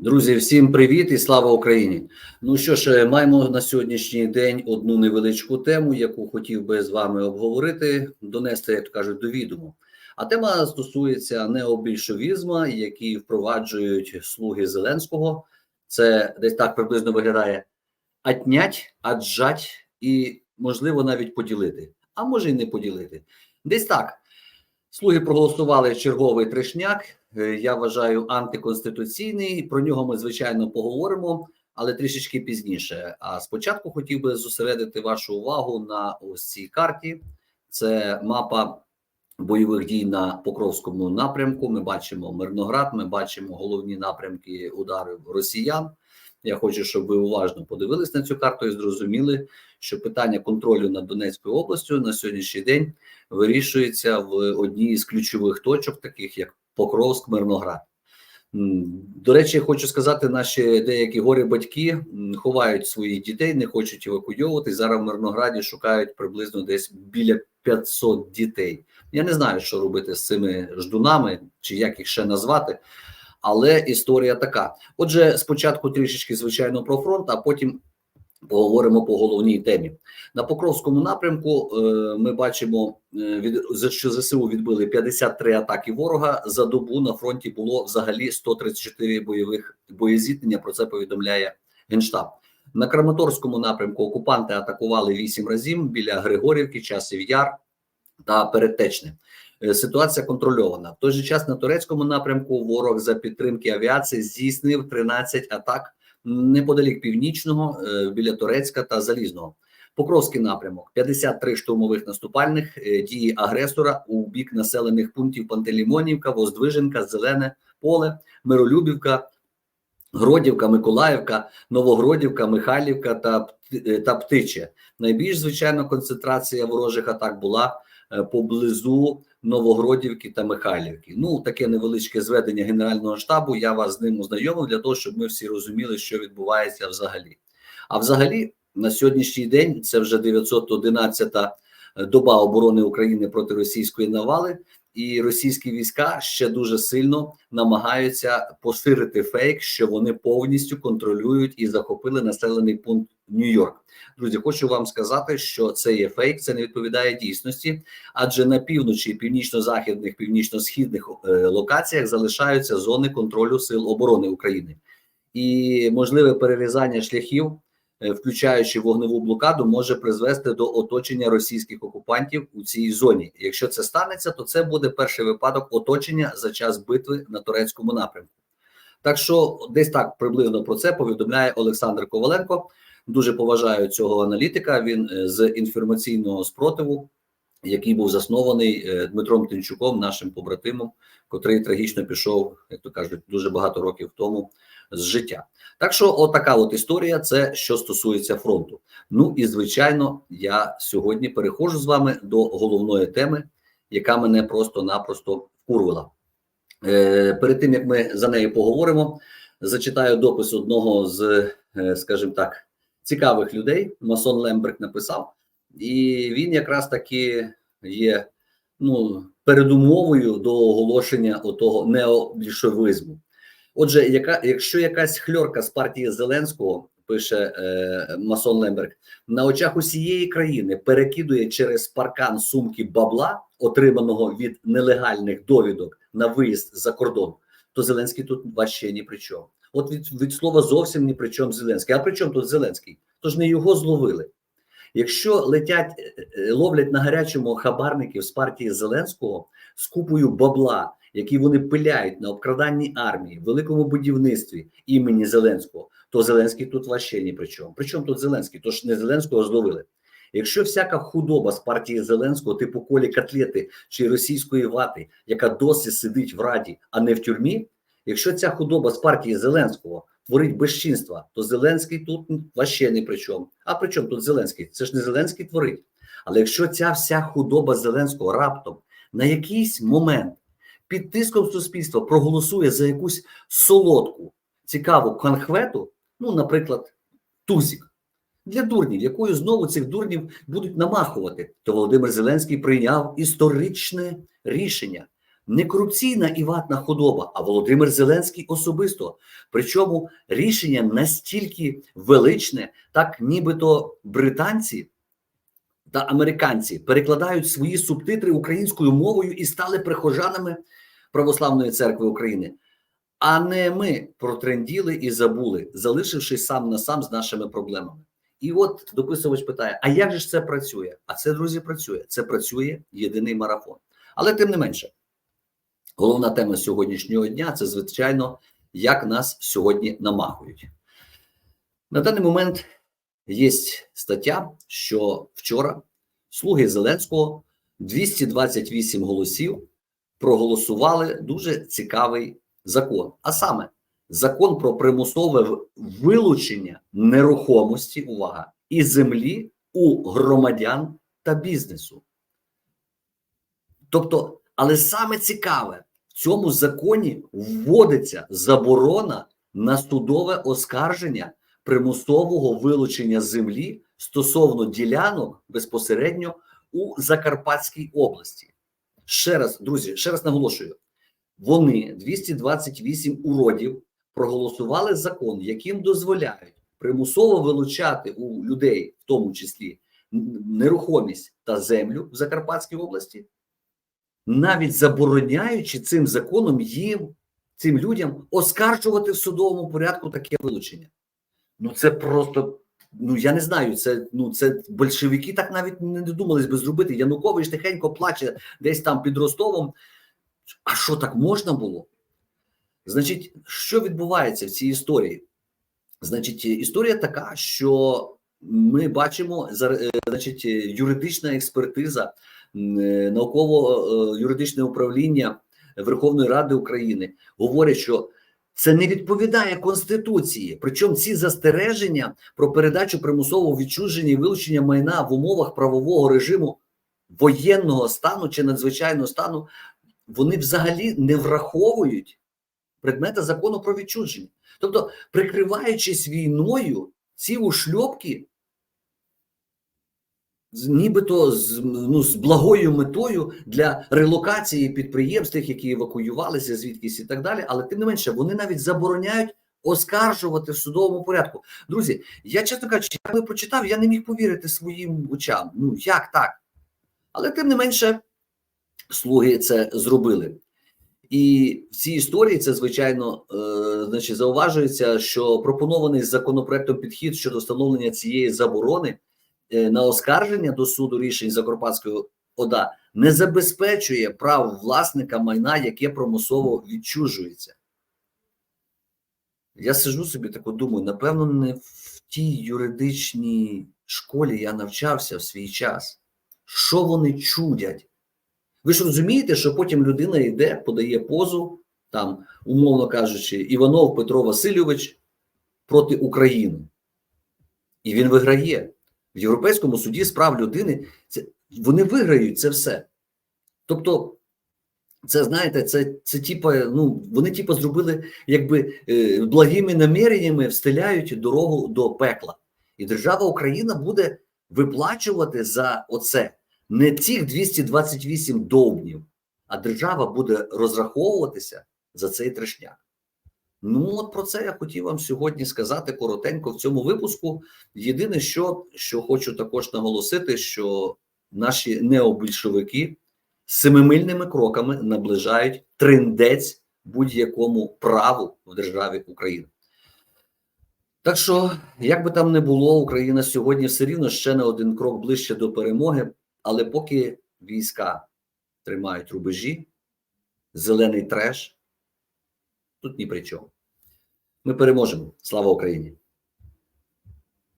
Друзі, всім привіт і слава Україні! Ну що ж, маємо на сьогоднішній день одну невеличку тему, яку хотів би з вами обговорити, донести, як то кажуть, до відому. А тема стосується необільшовізму, який впроваджують слуги Зеленського. Це десь так приблизно виглядає: атнять, аджать і, можливо, навіть поділити, а може й не поділити. Десь так. Слуги проголосували черговий трешняк. е, Я вважаю антиконституційний. Про нього ми звичайно поговоримо, але трішечки пізніше. А спочатку хотів би зосередити вашу увагу на ось цій карті. Це мапа бойових дій на Покровському напрямку. Ми бачимо Мирноград, ми бачимо головні напрямки ударів росіян. Я хочу, щоб ви уважно подивились на цю карту і зрозуміли, що питання контролю над Донецькою областю на сьогоднішній день вирішується в одній з ключових точок, таких як Покровськ, Мирноград. До речі, хочу сказати, наші деякі горі батьки ховають своїх дітей, не хочуть евакуйовувати. Зараз в Мирнограді шукають приблизно десь біля 500 дітей. Я не знаю, що робити з цими ждунами, чи як їх ще назвати. Але історія така. Отже, спочатку трішечки звичайно про фронт, а потім поговоримо по головній темі. На Покровському напрямку е, ми бачимо, е, що ЗСУ відбили 53 атаки ворога. За добу на фронті було взагалі 134 бойових боєзіткнення. Про це повідомляє генштаб. На Краматорському напрямку окупанти атакували 8 разів біля Григорівки, Часів Яр та Передтечне. Е, Ситуація контрольована. В той же час на турецькому напрямку ворог за підтримки авіації здійснив 13 атак неподалік північного е, біля Турецька та Залізного. Покровський напрямок 53 штурмових наступальних е, дії агресора у бік населених пунктів Пантелеймонівка, Воздвиженка, Зелене Поле, Миролюбівка, Гродівка, Миколаївка, Новогродівка, Михайлівка та, та Птиче. Найбільш звичайно концентрація ворожих атак була поблизу Новогродівки та Михайлівки. Ну таке невеличке зведення Генерального штабу. Я вас з ним ознайомив для того, щоб ми всі розуміли, що відбувається взагалі. А взагалі, на сьогоднішній день це вже 911-та доба оборони України проти російської навали, і російські війська ще дуже сильно намагаються поширити фейк, що вони повністю контролюють і захопили населений пункт Нью-Йорк. Друзі, хочу вам сказати, що це є фейк, це не відповідає дійсності, адже на півночі, північно-західних, північно-східних е, локаціях залишаються зони контролю сил оборони України, і можливе перерізання шляхів, включаючи вогневу блокаду, може призвести до оточення російських окупантів у цій зоні. Якщо це станеться, то це буде перший випадок оточення за час битви на турецькому напрямку. Так що десь так приблизно про це повідомляє Олександр Коваленко. Дуже поважаю цього аналітика. Він е, з інформаційного спротиву, який був заснований е, Дмитром Тинчуком, нашим побратимом, котрий трагічно пішов, як то кажуть, дуже багато років тому з життя. Так що, отака от історія, це що стосується фронту. Ну і звичайно, я сьогодні переходжу з вами до головної теми, яка мене просто-напросто вкурвила. Е, перед тим як ми за нею поговоримо, зачитаю допис одного з, е, скажімо так, цікавих людей. Масон Лемберг написав, і він якраз таки є ну, передумовою до оголошення отого необільшовизму. Отже, яка, якщо якась хльорка з партії Зеленського, пише е, Масон Лемберг, на очах усієї країни перекидує через паркан сумки бабла, отриманого від нелегальних довідок на виїзд за кордон, то Зеленський тут вообще ні при чому. От від, від слова зовсім ні при чому Зеленський. А при чому тут Зеленський? Тож не його зловили. Якщо летять, е, е, ловлять на гарячому хабарників з партії Зеленського з купою бабла, які вони пиляють на обкраданні армії, великому будівництві імені Зеленського, то Зеленський тут вообще ні при чому. Причому тут Зеленський? Тож не Зеленського зловили. Якщо всяка худоба з партії Зеленського, типу колі котлети чи російської вати, яка досі сидить в раді, а не в тюрмі, якщо ця худоба з партії Зеленського творить безчинства, то Зеленський тут вообще ні при чому. А при чому тут Зеленський? Це ж не Зеленський творить. Але якщо ця вся худоба Зеленського раптом на якийсь момент під тиском суспільства проголосує за якусь солодку, цікаву конхвету, ну, наприклад, тузік. Для дурнів, якою знову цих дурнів будуть намахувати, то Володимир Зеленський прийняв історичне рішення не корупційна і ватна худоба, а Володимир Зеленський особисто. Причому рішення настільки величне, так нібито британці та американці перекладають свої субтитри українською мовою і стали прихожанами Православної церкви України. А не ми протренділи і забули, залишившись сам на сам з нашими проблемами. І от дописувач питає: а як же ж це працює? А це, друзі, працює. Це працює єдиний марафон. Але тим не менше, головна тема сьогоднішнього дня це, звичайно, як нас сьогодні намахують. На даний момент є стаття, що вчора слуги Зеленського 228 голосів проголосували дуже цікавий закон. А саме закон про примусове вилучення нерухомості, увага, і землі у громадян та бізнесу. Тобто, але саме цікаве, в цьому законі вводиться заборона на судове оскарження примусового вилучення землі стосовно ділянок безпосередньо у Закарпатській області. Ще раз, друзі, ще раз наголошую: вони 228 уродів проголосували закон, яким дозволяють примусово вилучати у людей, в тому числі нерухомість та землю в Закарпатській області, навіть забороняючи цим законом їм, цим людям оскаржувати в судовому порядку таке вилучення. Ну це просто. Ну, я не знаю, це ну це большевики так навіть не додумались би зробити. Янукович тихенько плаче десь там під Ростовом. А що так можна було? Значить, що відбувається в цій історії? Значить, історія така, що ми бачимо значить, юридична експертиза, науково-юридичне управління Верховної Ради України говорять, що це не відповідає Конституції. Причому ці застереження про передачу примусового відчуження і вилучення майна в умовах правового режиму воєнного стану чи надзвичайного стану, вони взагалі не враховують предмета закону про відчуження. Тобто, прикриваючись війною, ці ушльопки, нібито з ну, з благою метою для релокації підприємств, які евакуювалися звідкись і так далі, але тим не менше, вони навіть забороняють оскаржувати в судовому порядку. Друзі, я чесно кажучи, я коли прочитав, я не міг повірити своїм очам. Ну як так? Але тим не менше, слуги це зробили. І в цій історії це звичайно е, значить зауважується, що пропонований законопроектом підхід щодо встановлення цієї заборони на оскарження до суду рішень Закарпатської ОДА не забезпечує прав власника майна, яке примусово відчужується. Я сижу собі тако думаю, напевно, не в тій юридичній школі я навчався в свій час. Що вони чудять? Ви ж розумієте, що потім людина йде, подає позу, там, умовно кажучи, Іванов Петро Васильович проти України. І він виграє. В Європейському суді з прав людини це, вони виграють це все. Тобто, це знаєте, це це типа, ну, вони типа зробили, якби е, благими наміреннями встиляють дорогу до пекла. І держава Україна буде виплачувати за оце не цих 228 довбнів, а держава буде розраховуватися за цей трешняк. Ну, от про це я хотів вам сьогодні сказати коротенько в цьому випуску. Єдине, що що хочу також наголосити, що наші необільшовики семимильними кроками наближають триндець будь-якому праву в державі Україна. Так що, як би там не було, Україна сьогодні все рівно ще на один крок ближче до перемоги. Але поки війська тримають рубежі, зелений треш тут ні при чому. Ми переможемо. Слава Україні!